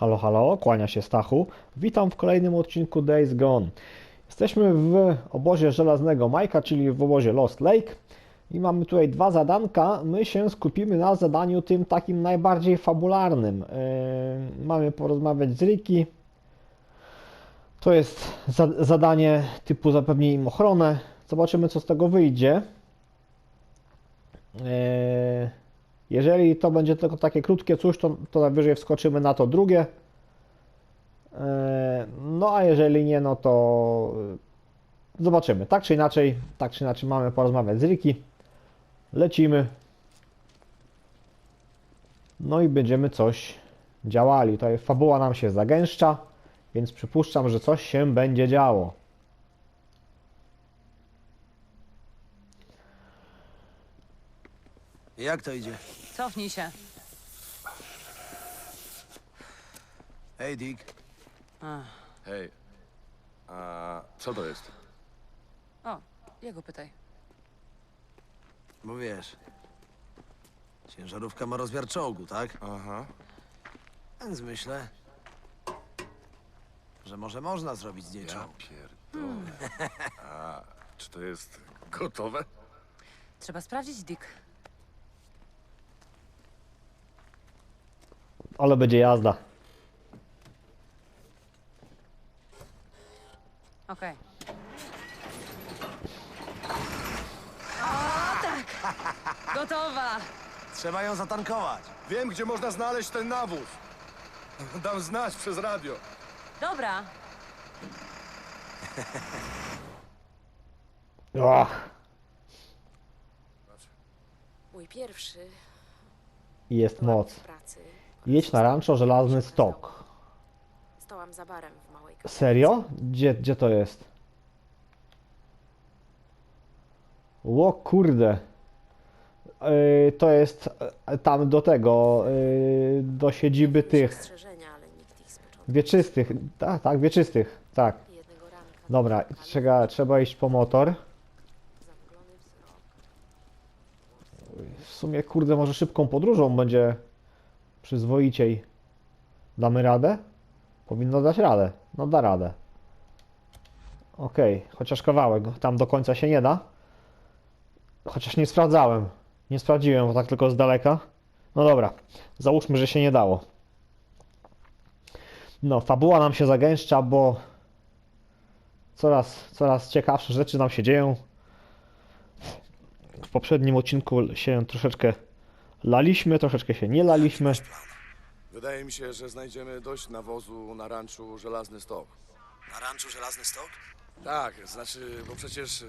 Halo, halo, kłania się Stachu. Witam w kolejnym odcinku Days Gone. Jesteśmy w obozie żelaznego Majka, czyli w obozie Lost Lake. I mamy tutaj dwa zadanka. My się skupimy na zadaniu tym takim najbardziej fabularnym. Yy, mamy porozmawiać z Ricky. To jest za zadanie typu zapewnij im ochronę. Zobaczymy, co z tego wyjdzie. Yy, jeżeli to będzie tylko takie krótkie coś, to, to najwyżej wskoczymy na to drugie. E, No a jeżeli nie, no to e, zobaczymy. Tak czy inaczej, tak czy inaczej mamy porozmawiać z Riki. Lecimy. No i będziemy coś działali. Tutaj fabuła nam się zagęszcza, więc przypuszczam, że coś się będzie działo. Jak to idzie? Cofnij się. Hej, Dick. Ach, Hej, a co to jest? O, jego pytaj. Bo wiesz, ciężarówka ma rozmiar czołgu, tak? Aha. Więc myślę, że może można zrobić z niej Ja czołg. pierdolę. A czy to jest gotowe? Trzeba sprawdzić Dick. Ale będzie jazda. Okej. O, tak! Gotowa! Trzeba ją zatankować. Wiem, gdzie można znaleźć ten nawóz. Dam znać przez radio. Dobra. Ach, Mój pierwszy jest moc. w pracy. Jedź na rancho Żelazny Stok. Stałam za barem w małej kawiarni. Serio? Gdzie, gdzie to jest? Ło kurde. Yy, to jest e, tam do tego, yy, do siedziby tych Ostrzeżenia, ale nikt ich z początku. wieczystych. Tak, tak, wieczystych. Tak. Jednego ranka Dobra, trzeba, trzeba iść po motor. zamglony wzrok. W sumie, kurde, może szybką podróżą będzie przyzwoiciej. Damy radę? Powinno dać radę. No da radę. Okej, chociaż kawałek. Tam do końca się nie da. Chociaż nie sprawdzałem. Nie sprawdziłem, bo tak tylko z daleka. No dobra, załóżmy, że się nie dało. No, fabuła nam się zagęszcza, bo coraz, coraz ciekawsze rzeczy nam się dzieją. W poprzednim odcinku się troszeczkę laliśmy, troszeczkę się nie laliśmy. Wydaje mi się, że znajdziemy dość nawozu na ranczu Żelazny Stok. Na ranczu Żelazny Stok? Tak, znaczy, bo przecież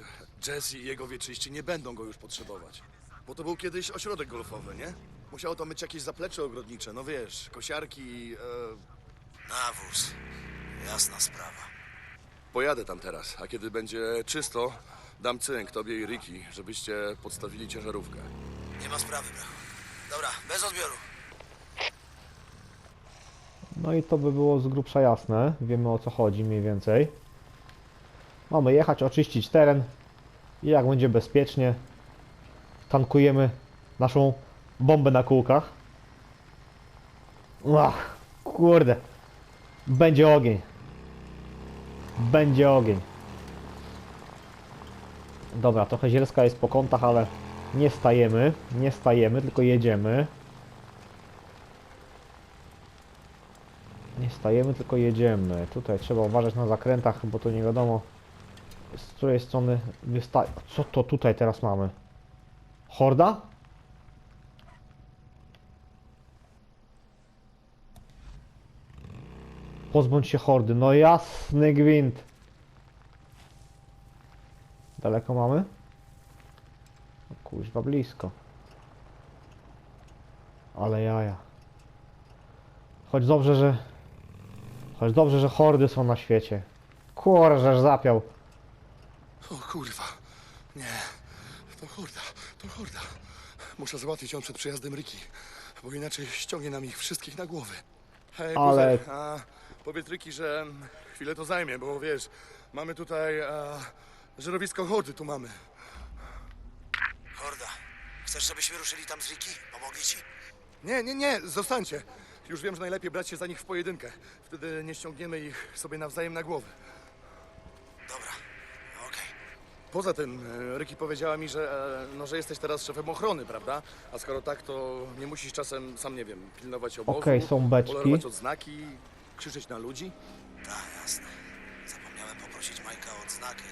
Jesse i jego wieczyści nie będą go już potrzebować. Bo to był kiedyś ośrodek golfowy, nie? Musiało to mieć jakieś zaplecze ogrodnicze, no wiesz, kosiarki. E... Nawóz. Jasna sprawa. Pojadę tam teraz, a kiedy będzie czysto, dam cynk tobie i Ricky, żebyście podstawili ciężarówkę. Nie ma sprawy, brachu. Dobra, bez odbioru. No i to by było z grubsza jasne. Wiemy o co chodzi mniej więcej. Mamy jechać, oczyścić teren i jak będzie bezpiecznie, tankujemy naszą bombę na kółkach. Ach, kurde. Będzie ogień. Będzie ogień. Dobra, trochę zielska jest po kątach, ale nie stajemy. Nie stajemy, tylko jedziemy. Nie stajemy, tylko jedziemy. Tutaj trzeba uważać na zakrętach, bo to nie wiadomo z której strony wystaje. Co to tutaj teraz mamy? Horda? Pozbądź się hordy. No jasny gwint. Daleko mamy? Kuźwa blisko. Ale jaja. Choć dobrze, że Choć dobrze, że hordy są na świecie. Kurżeż zapiał. O kurwa. Nie. To horda, to horda. Muszę załatwić ją przed przyjazdem Ricky, bo inaczej ściągnie nam ich wszystkich na głowy. Hej, Ale- Ale... a powiedz Ricky, że chwilę to zajmie, bo wiesz, mamy tutaj a, żerowisko hordy, tu mamy. Chcesz, żebyśmy ruszyli tam z Ricky? Pomogli ci? Nie, nie, nie, zostańcie. Już wiem, że najlepiej brać się za nich w pojedynkę. Wtedy nie ściągniemy ich sobie nawzajem na głowę. Dobra, okej. Poza tym, e, Ryki powiedziała mi, że, e, no, że jesteś teraz szefem ochrony, prawda? A skoro tak, to nie musisz czasem, sam nie wiem, pilnować obozu, Okej, są beczki. polerować odznaki, krzyczeć na ludzi? Tak, jasne. Zapomniałem poprosić Majka o odznakę.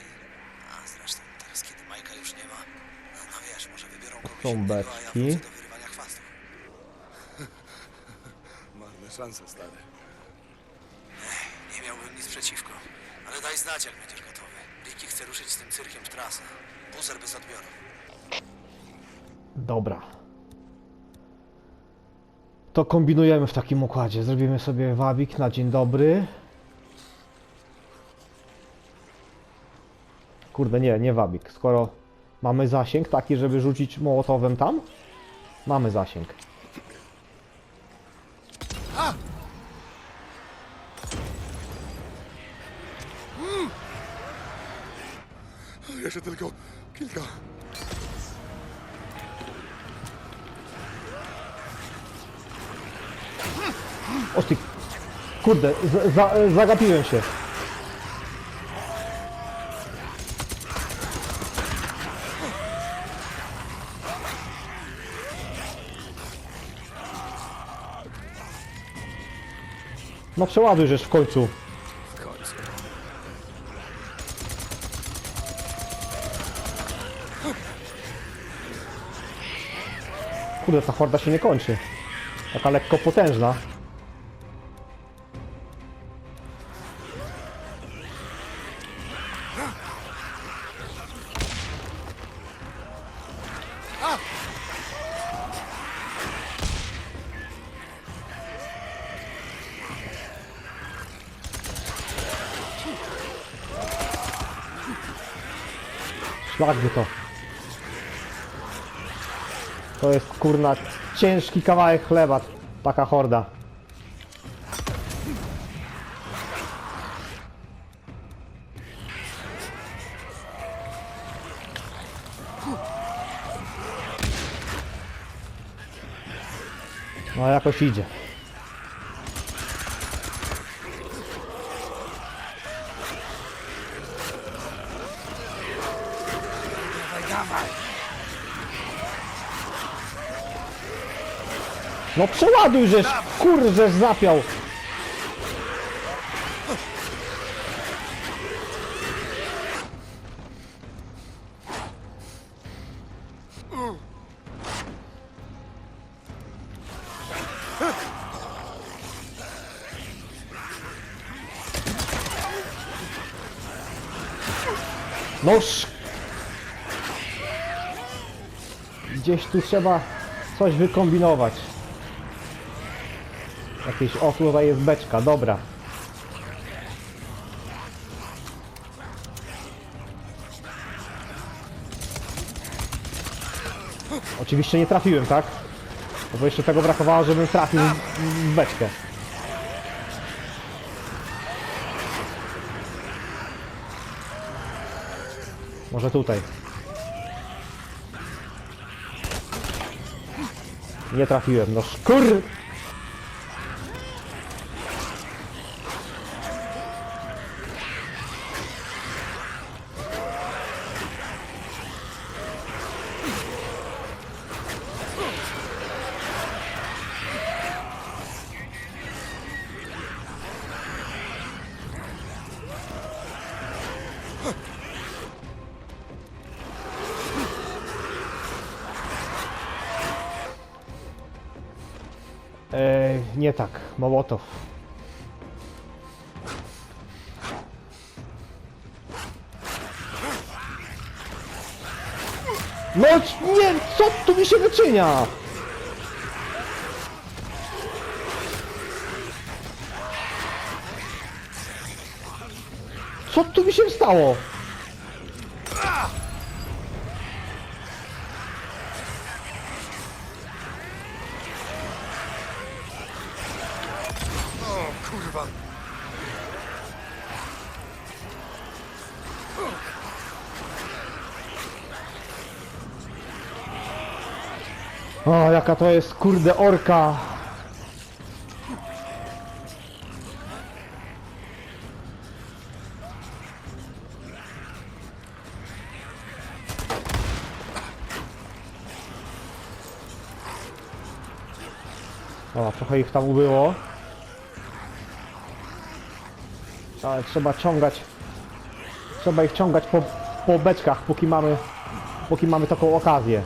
A zresztą teraz, kiedy Majka już nie ma, no, no wiesz, może wybiorą kogoś Są beczki. Marne szanse, stary. Nie miałbym nic przeciwko. Ale daj znać, jak będziesz gotowy. Ricky chce ruszyć z tym cyrkiem w trasę. Buzer bez odbioru. Dobra. To kombinujemy w takim układzie. Zrobimy sobie wabik na dzień dobry. Kurde, nie, nie wabik. Skoro mamy zasięg taki, żeby rzucić mołotowem tam, mamy zasięg. Jeszcze tylko kilka. O ty... Kurde, z, za, zagapiłem się. No przeładuj w końcu. W końcu. Kurde, ta horda się nie kończy. Taka lekko potężna. By to. To jest kurna ciężki kawałek chleba, taka horda. No jakoś idzie. No przeładuj żeś, kurżeż zapiał. Noż. Gdzieś tu trzeba coś wykombinować. Jakieś, o tutaj jest beczka, dobra. Oczywiście nie trafiłem, tak? No bo jeszcze tego brakowało, żebym trafił w beczkę. Może tutaj. Nie trafiłem, no szkur... nie tak, Mołotow. No nie, co tu mi się wyczynia? Co tu mi się stało? O, jaka to jest kurde orka. Dobra, trochę ich tam ubyło. Ale trzeba ciągać. Trzeba ich ciągać po, po beczkach, póki mamy, póki mamy taką okazję.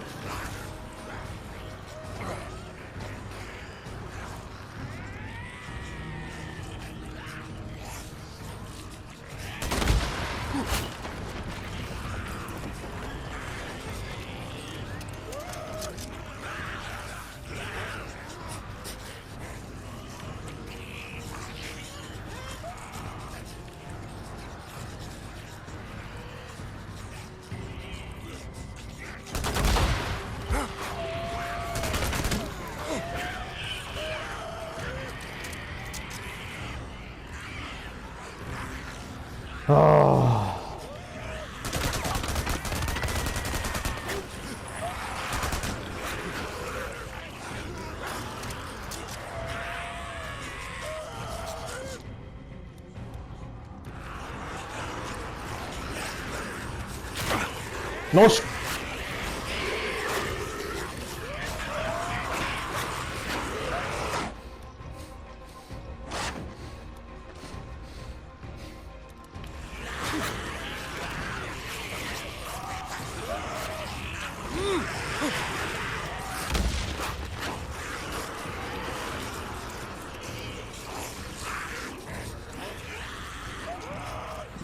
Noż!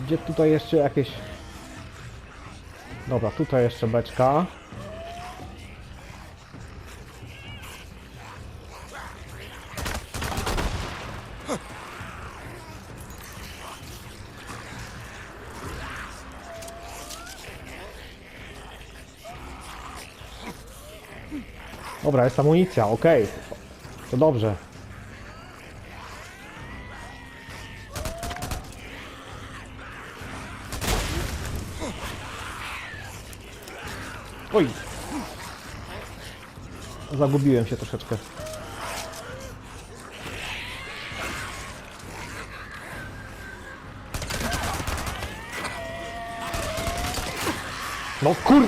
Gdzie tutaj jeszcze jakieś... Dobra, tutaj jeszcze beczka. Dobra, jest amunicja, okej. To dobrze. Oj! Zagubiłem się troszeczkę. No kur...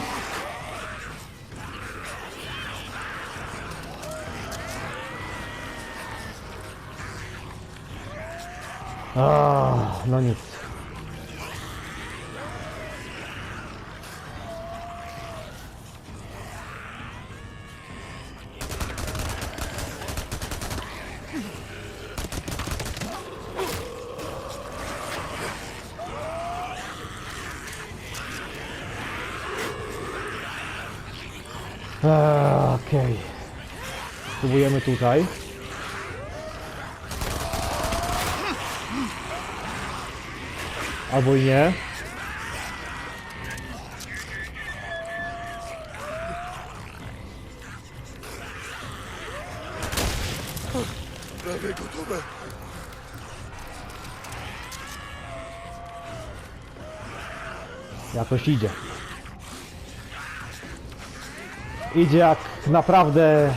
Ah, no nic. Eee, Okej. Tutaj. Albo i nie. Prawie gotowe. Jakoś idzie. Idzie jak naprawdę.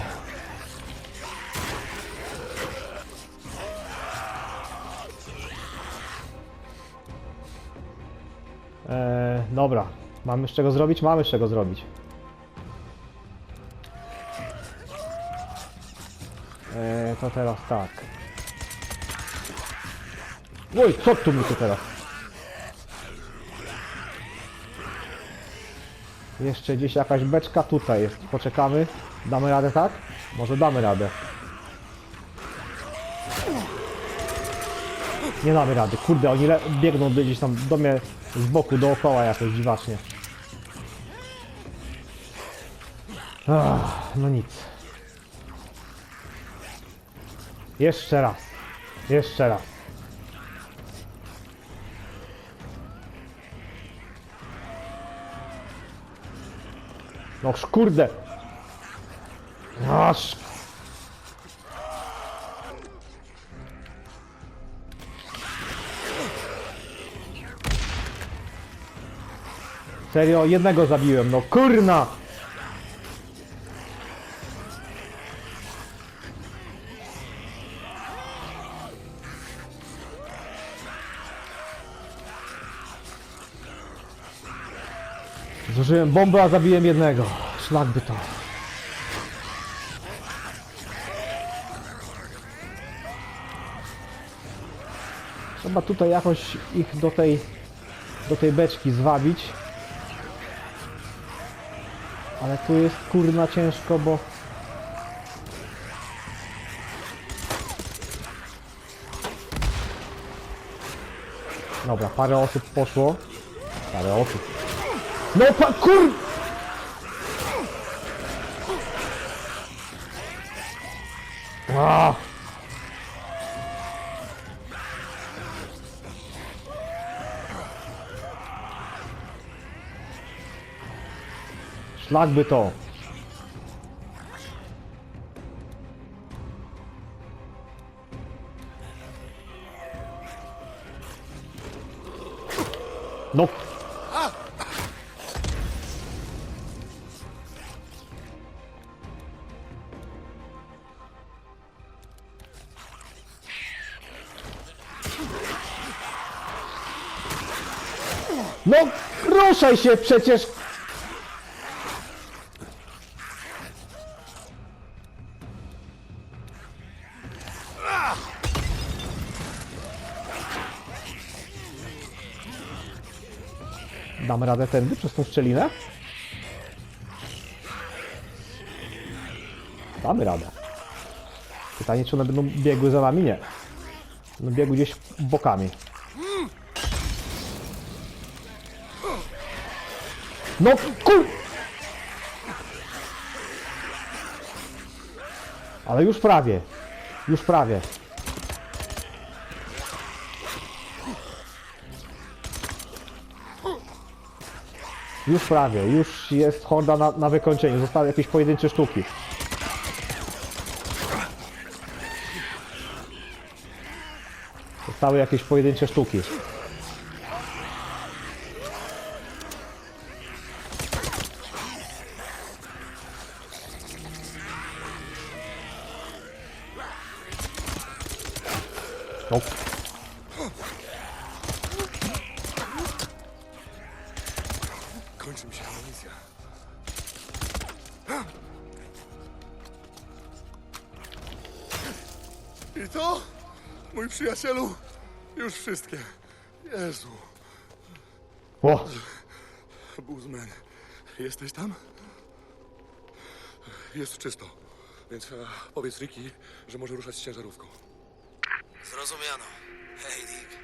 Dobra. Mamy z czego zrobić? Mamy z czego zrobić. Eee, to teraz tak. Oj, co tu mi tu teraz? Jeszcze gdzieś jakaś beczka tutaj jest. Poczekamy. Damy radę, tak? Może damy radę. Nie damy rady. Kurde, oni biegną gdzieś tam do mnie z boku, dookoła jakoś dziwacznie. Ach, no nic. Jeszcze raz. Jeszcze raz. No kurde. Aż. Serio, jednego zabiłem, no kurna! Zużyłem bombę, a zabiłem jednego. Szlak by to. Trzeba tutaj jakoś ich do tej, do tej beczki zwabić. Ale tu jest kurna ciężko, bo... Dobra, parę osób poszło. Parę osób. No pa, kur... Szlak by to. No. No, ruszaj się przecież! Dam radę tędy przez tą szczelinę? Damy radę. Pytanie, czy one będą biegły za nami? Nie. Będą biegły gdzieś bokami. No kur... Ale już prawie. Już prawie. Już prawie. Już jest horda na, na wykończeniu. Zostały jakieś pojedyncze sztuki. Zostały jakieś pojedyncze sztuki. Czysto, więc e, powiedz Ricky, że może ruszać z ciężarówką. Zrozumiano. Hej, Dick.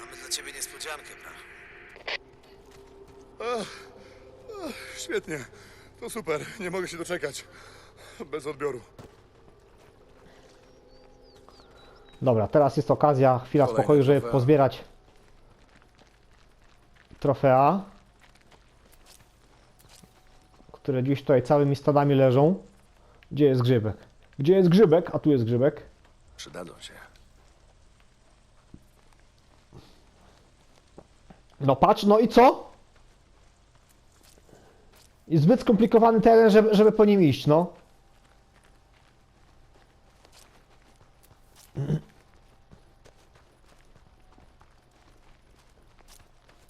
Mamy dla ciebie niespodziankę, bra. Świetnie, to super, nie mogę się doczekać. Bez odbioru. Dobra, teraz jest okazja, chwila Kolejne spokoju, żeby trofea. pozbierać trofea, które dziś tutaj całymi stadami leżą. Gdzie jest grzybek? Gdzie jest grzybek? A tu jest grzybek. Przydadzą się. No patrz, no i co? Jest zbyt skomplikowany teren, żeby, żeby po nim iść, no.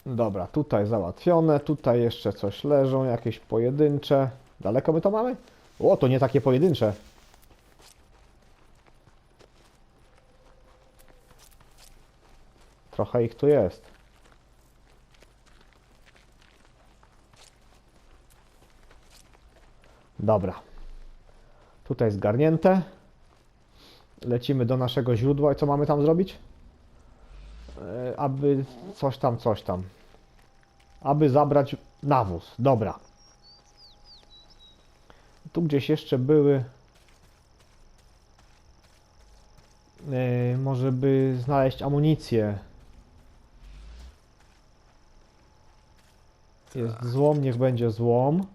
Dobra, tutaj załatwione, tutaj jeszcze coś leżą, jakieś pojedyncze. Daleko my to mamy? O, to nie takie pojedyncze. Trochę ich tu jest. Dobra. Tutaj zgarnięte. Lecimy do naszego źródła i co mamy tam zrobić? E, aby coś tam, coś tam. Aby zabrać nawóz. Dobra. Tu gdzieś jeszcze były. E, może by znaleźć amunicję. Jest złom, niech będzie złom.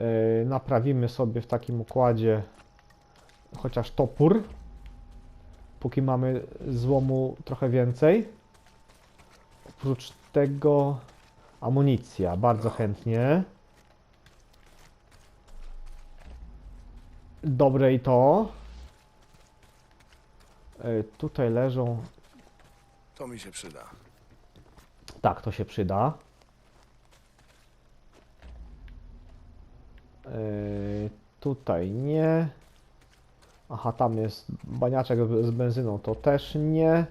Yy, naprawimy sobie w takim układzie chociaż topór. Póki mamy złomu trochę więcej. Oprócz tego amunicja, bardzo chętnie. Dobre i to. Yy, tutaj leżą. To mi się przyda. Tak, to się przyda. Yy, tutaj nie. Aha, tam jest baniaczek z benzyną, to też nie.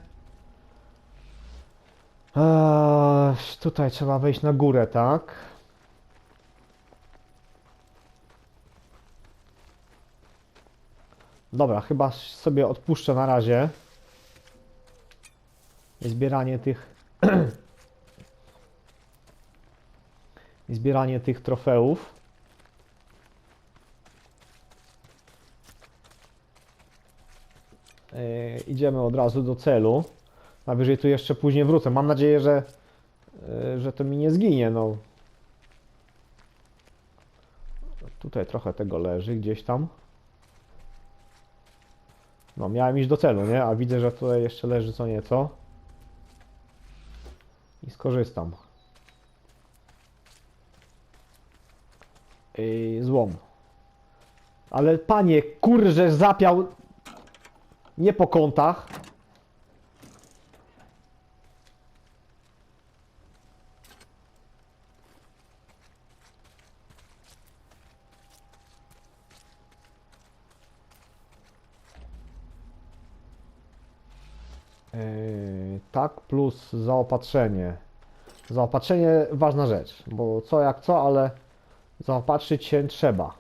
Eee, tutaj trzeba wejść na górę, tak? Dobra, chyba sobie odpuszczę na razie. Zbieranie tych. Zbieranie tych trofeów. Yy, idziemy od razu do celu. Najwyżej tu jeszcze później wrócę. Mam nadzieję, że, yy, że to mi nie zginie. No. Tutaj trochę tego leży gdzieś tam. No, miałem iść do celu, nie? A widzę, że tutaj jeszcze leży co nieco. I skorzystam. Yy, złom. Ale panie, kurże, zapiał nie po kątach. Yy, tak, plus zaopatrzenie. Zaopatrzenie ważna rzecz, bo co jak co, ale zaopatrzyć się trzeba.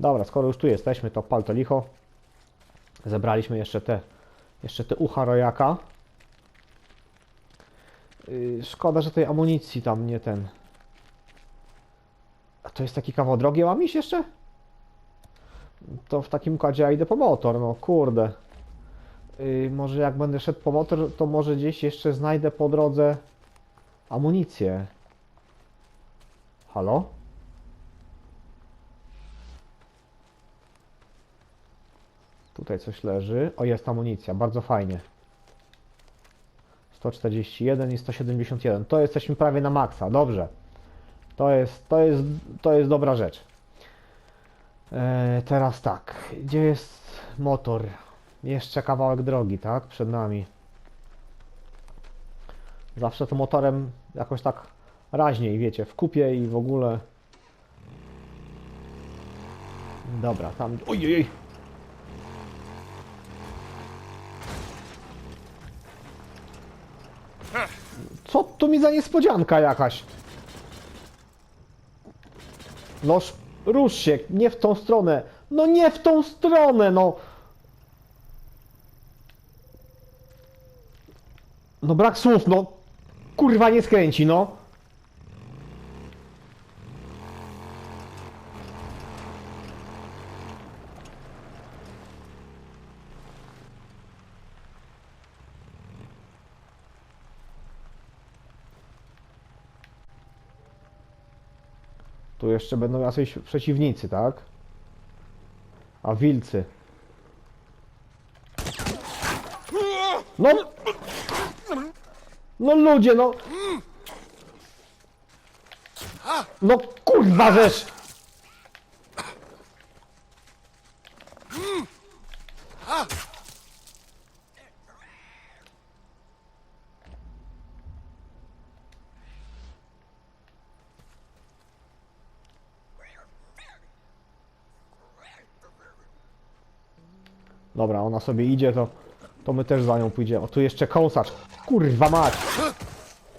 Dobra, skoro już tu jesteśmy, to pal to licho. Zebraliśmy jeszcze te, jeszcze te ucha rojaka. Yy, szkoda, że tej amunicji tam nie ten. A to jest taki kawał drogi, mam iść jeszcze? To w takim układzie ja idę po motor, no kurde. Yy, może jak będę szedł po motor, to może gdzieś jeszcze znajdę po drodze amunicję. Halo? Tutaj coś leży. O, jest amunicja, bardzo fajnie. 141 i 171. To jesteśmy prawie na maksa, dobrze. To jest, to jest, to jest dobra rzecz. E, teraz tak, gdzie jest motor? Jeszcze kawałek drogi, tak? Przed nami. Zawsze to motorem jakoś tak raźniej, wiecie, w kupie i w ogóle. Dobra, tam. Ojej! Co to mi za niespodzianka jakaś? Noż, rusz się, nie w tą stronę. No nie w tą stronę, no. No brak słów, no. Kurwa nie skręci, no. Tu jeszcze będą jacyś przeciwnicy, tak? A wilcy. No! No ludzie, no! No kurwa rzecz! Dobra, ona sobie idzie, to, to my też za nią pójdziemy. O, tu jeszcze kąsacz. Kurwa mać!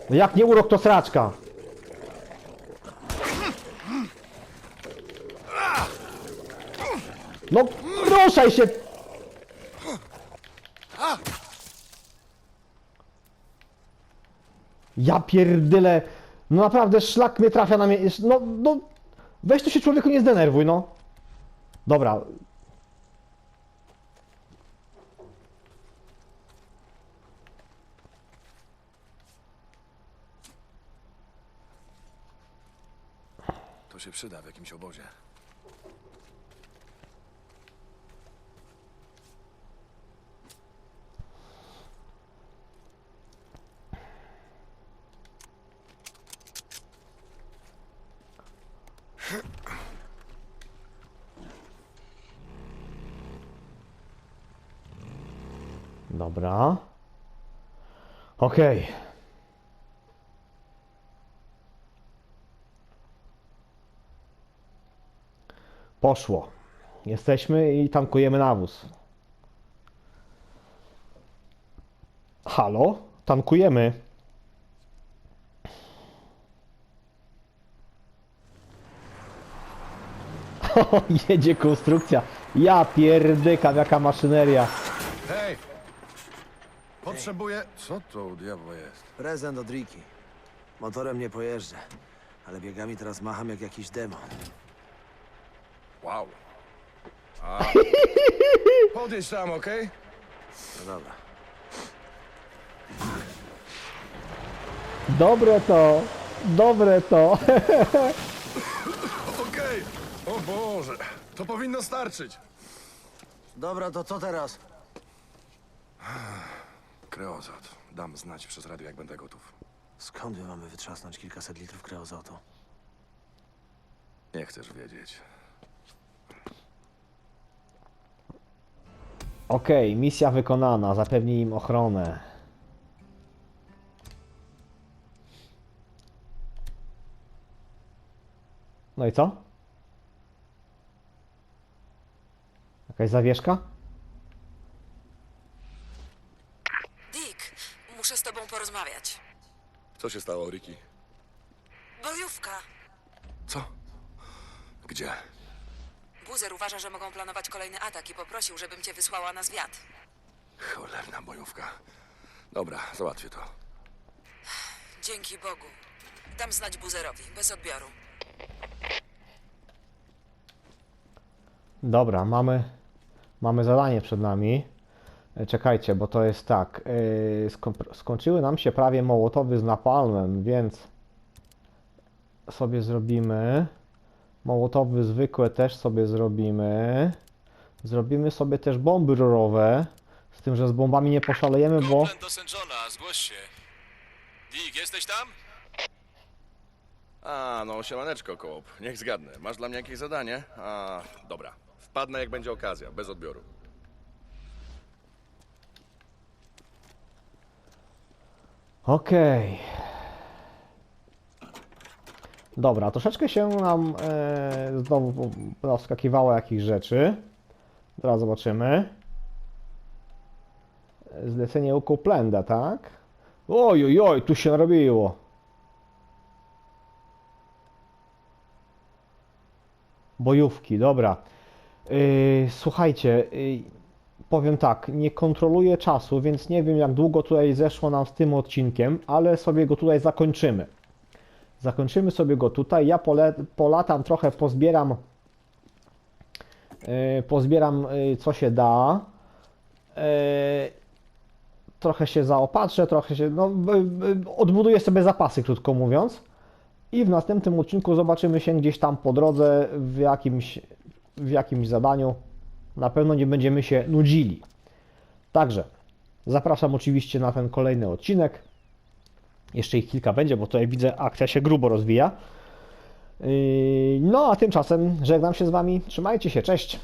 No jak nie urok, to sraczka. No, ruszaj się! Ja pierdyle. No naprawdę szlak mnie trafia na mnie. No, no, weź tu się człowieku nie zdenerwuj, no. Dobra, się przyda w jakimś obozie. Dobra. Okej. Poszło. Jesteśmy i tankujemy nawóz. Halo? tankujemy. O, jedzie konstrukcja. Ja pierdykam, jaka maszyneria. Hej! Potrzebuję... Co to u diabła jest? Prezent od Riki. Motorem nie pojeżdżę, ale biegami teraz macham jak jakiś demon. Wow. A. Podjedź tam, okej? No dobra. Dobre to, dobre to. Okej. O Boże, to powinno starczyć. Dobra, to co teraz? Kreozat. Dam znać przez radio, jak będę gotów. Skąd my mamy wytrzasnąć kilkaset litrów kreozotu? Nie chcesz wiedzieć. Okej, misja wykonana, zapewnij im ochronę. No i co? Jakaś zawieszka? Dick, muszę z tobą porozmawiać. Co się stało, Ricky? Bojówka. Co? Gdzie? Buzer uważa, że mogą planować kolejny atak i poprosił, żebym cię wysłała na zwiat. Cholerna bojówka. Dobra, załatwię to. Dzięki Bogu. Dam znać Buzerowi, bez odbioru. Dobra, mamy, mamy zadanie przed nami. E, Czekajcie, bo to jest tak. yy, sko- skończyły nam się prawie mołotowy z napalmem, więc sobie zrobimy. Mołotowy zwykłe też sobie zrobimy. Zrobimy sobie też bomby rorowe. Z tym, że z bombami nie poszalejemy, bo. Copeland do St. Johna, zgłoś się. Dick, jesteś tam? A, no siemaneczko, koop. Niech zgadnę. Masz dla mnie jakieś zadanie? A, dobra. Wpadnę, jak będzie okazja, bez odbioru. Okej. Dobra, troszeczkę się nam e, znowu wskakiwało jakichś rzeczy. Teraz zobaczymy. Zlecenie u tak? Oj, oj, oj, tu się narobiło. Bojówki, dobra. Yy, słuchajcie, yy, powiem tak, nie kontroluję czasu, więc nie wiem jak długo tutaj zeszło nam z tym odcinkiem, ale sobie go tutaj zakończymy. Zakończymy sobie go tutaj. Ja pole, polatam trochę, pozbieram yy, pozbieram yy, co się da. Yy, trochę się zaopatrzę, trochę się no, odbuduję sobie zapasy, krótko mówiąc. I w następnym odcinku zobaczymy się gdzieś tam po drodze w jakimś, w jakimś zadaniu. Na pewno nie będziemy się nudzili. Także zapraszam oczywiście na ten kolejny odcinek. Jeszcze ich kilka będzie, bo tutaj widzę, akcja się grubo rozwija. Yy, No a tymczasem żegnam się z Wami. Trzymajcie się, cześć.